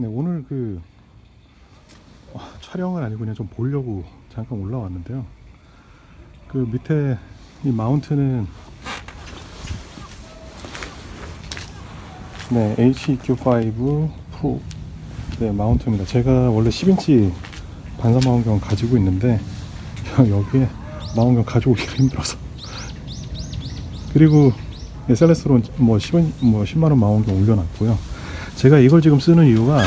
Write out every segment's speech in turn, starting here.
네, 오늘 그 어, 촬영은 아니고 그냥 좀 보려고 잠깐 올라왔는데요. 그 밑에 이 마운트는 네, HEQ5 프로 네, 마운트입니다. 제가 원래 10인치 반사 망원경 가지고 있는데 여기에 망원경 가져오기가 힘들어서 그리고 네, 셀레스론 뭐 10원 뭐 10만 원 망원경 올려놨고요. 제가 이걸 지금 쓰는 이유가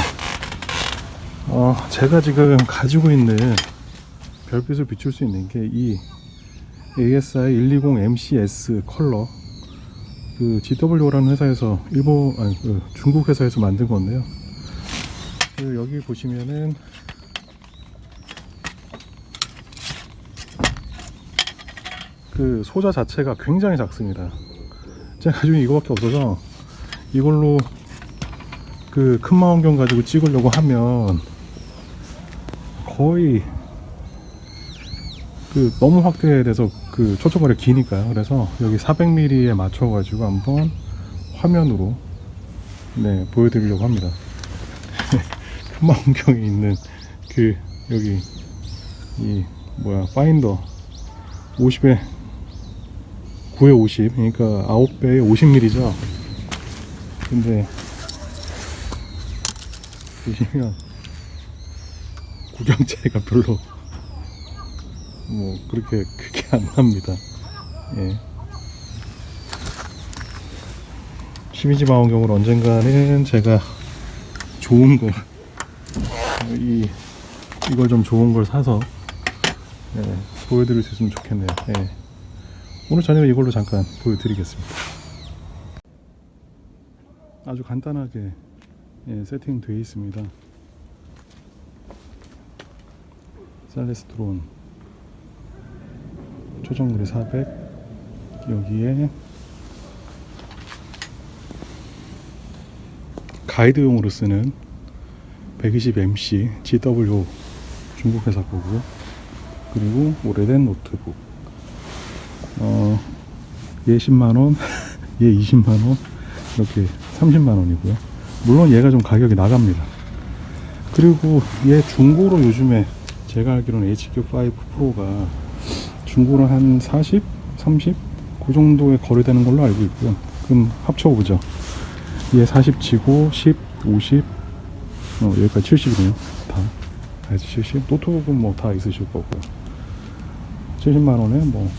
어, 제가 지금 가지고 있는 별빛을 비출 수 있는 게 이 ASI 120 MCS 컬러 그 GW라는 회사에서 일본 아니 그 중국 회사에서 만든 건데요. 그 여기 보시면은 그 소자 자체가 굉장히 작습니다. 제가 가지고 이거밖에 없어서 이걸로 그 큰 망원경 가지고 찍으려고 하면 거의 그 너무 확대돼서 그 초점거리 기니까요. 그래서 여기 400mm에 맞춰가지고 한번 화면으로 네 보여드리려고 합니다. 큰 망원경이 있는 그 여기 이 뭐야 파인더 50에 9에 50 그러니까 9배에 50mm죠. 근데 보시면 구경차이가 별로 뭐 그렇게 크게 안 납니다. 예. 12지 망원경으로 언젠가는 제가 좋은 거, 이, 이걸 좀 좋은 걸 사서, 예, 보여드릴 수 있으면 좋겠네요. 예. 오늘 저녁에 이걸로 잠깐 보여드리겠습니다. 아주 간단하게 예, 세팅되어 있습니다. 셀레스트론. 초정물이 400 여기에 가이드용으로 쓰는 120MC GW 중국 회사 거고 그리고 오래된 노트북. 어, 얘 10만원 얘 20만원 이렇게 30만원이고요 물론 얘가 좀 가격이 나갑니다 그리고 얘 중고로 요즘에 제가 알기로는 HQ5 프로가 중고로 한 40, 30? 그 정도에 거래되는 걸로 알고 있고요. 그럼 합쳐보죠. 얘 40 치고 10, 50, 어, 여기까지 70이네요. 다. 다 해서 70. 노트북은 뭐 다 있으실 거고요. 70만원에 뭐,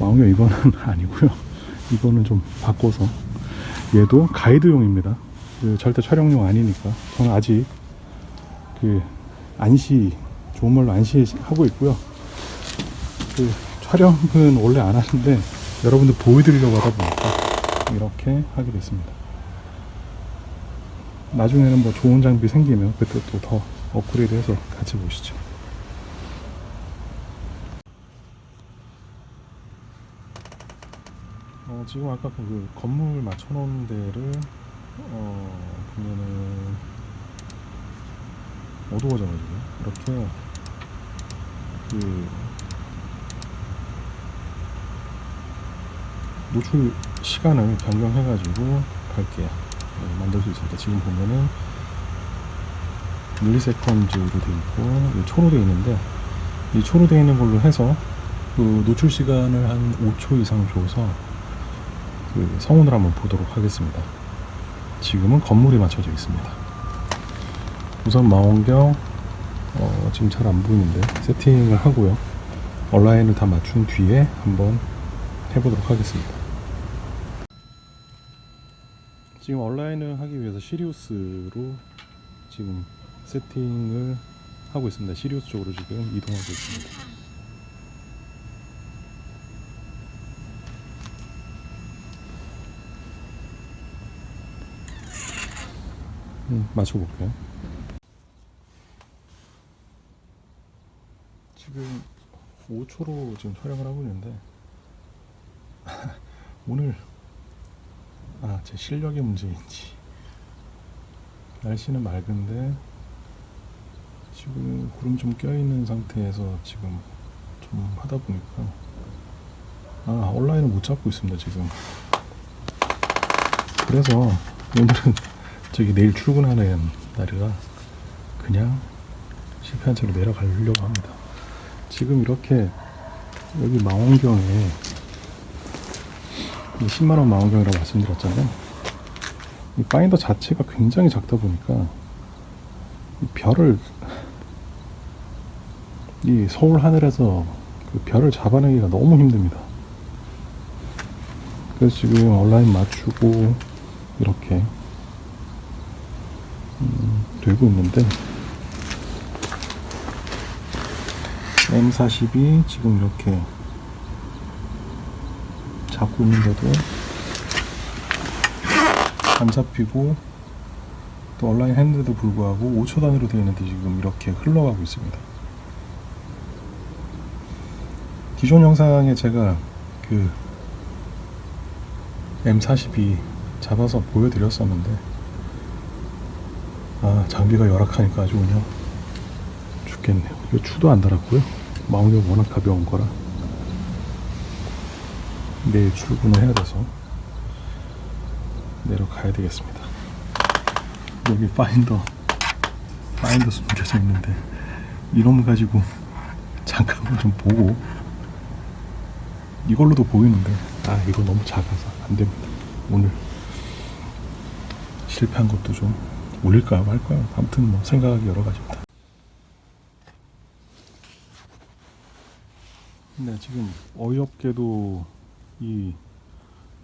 망원경 이거는 아니고요. 이거는 좀 바꿔서. 얘도 가이드용입니다. 그 절대 촬영용 아니니까. 저는 아직 그 안시, 좋은 말로 안시하고 있고요. 그 촬영은 원래 안 하는데 여러분들 보여드리려고 하다 보니까 이렇게 하게 됐습니다. 나중에는 뭐 좋은 장비 생기면 그때 또 더 업그레이드 해서 같이 보시죠. 어, 지금 아까 그 건물 맞춰놓은 데를 어, 보면은 어두워져가지고 이렇게 그 노출 시간을 변경해가지고 밝게 네, 만들 수 있습니다. 지금 보면은 밀리세컨즈로 되어 있고 이 초로 되어 있는데 이 초로 되어 있는 걸로 해서 그 노출 시간을 한 5초 이상 줘서 그 성운을 한번 보도록 하겠습니다. 지금은 건물이 맞춰져 있습니다. 우선 망원경 어, 지금 잘 안 보이는데 세팅을 하고요. 온라인을 다 맞춘 뒤에 한번 해보도록 하겠습니다. 지금 온라인을 하기 위해서 시리우스로 지금 세팅을 하고 있습니다. 시리우스 쪽으로 지금 이동하고 있습니다. 음, 맞춰볼게요. 지금 5초로 지금 촬영을 하고 있는데 오늘 아 제 실력의 문제인지 날씨는 맑은데 지금 구름 좀 껴있는 상태에서 지금 좀 하다 보니까 아 온라인을 못 잡고 있습니다 지금 그래서 오늘은 저기 내일 출근하는 날이라 그냥 실패한 채로 내려가려고 합니다. 지금 이렇게 여기 망원경에 10만원 망원경이라고 말씀드렸잖아요. 이 파인더 자체가 굉장히 작다 보니까 이 별을 이 서울 하늘에서 그 별을 잡아내기가 너무 힘듭니다. 그래서 지금 온라인 맞추고 이렇게 음, 되고 있는데 M42 지금 이렇게 잡고 있는데도 안 잡히고 또 온라인 했는데도 불구하고 5초 단위로 되어 있는데 지금 이렇게 흘러가고 있습니다. 기존 영상에 제가 그 M42 잡아서 보여드렸었는데 아 장비가 열악하니까 아주 그냥 죽겠네요. 이거 추도 안 달았고요. 마운드가 워낙 가벼운 거라 내일 출근을 해야 돼서 내려가야 되겠습니다. 여기 파인더 파인더 숨겨져 있는데 이놈 가지고 잠깐만 좀 보고 이걸로도 보이는데 아 이거 너무 작아서 안 됩니다. 오늘 실패한 것도 좀 올릴까요 말까요? 아무튼 뭐 생각하기 여러 가지입니다. 네 지금 어이없게도 이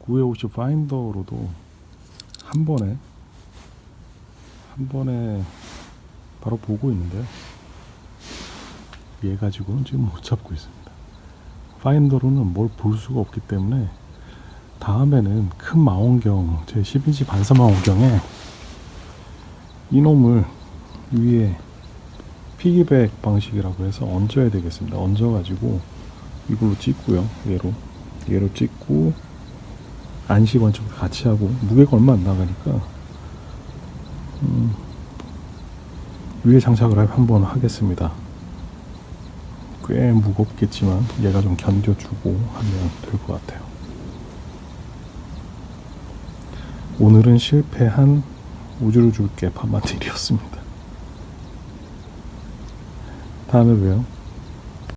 950 파인더로도 한 번에 한 번에 바로 보고 있는데요. 얘 가지고는 지금 못 잡고 있습니다. 파인더로는 뭘 볼 수가 없기 때문에 다음에는 큰 망원경 제 12인치 반사 망원경에 이놈을 위에 피기백 방식이라고 해서 얹어야 되겠습니다. 얹어가지고 이걸로 찍고요. 얘로 얘로 찍고 안시 원칙 같이 하고 무게가 얼마 안 나가니까 음, 위에 장착을 한번 하겠습니다. 꽤 무겁겠지만 얘가 좀 견뎌주고 하면 될 것 같아요. 오늘은 실패한 우주를 줄게 파마딜이었습니다. 다음에 봬요.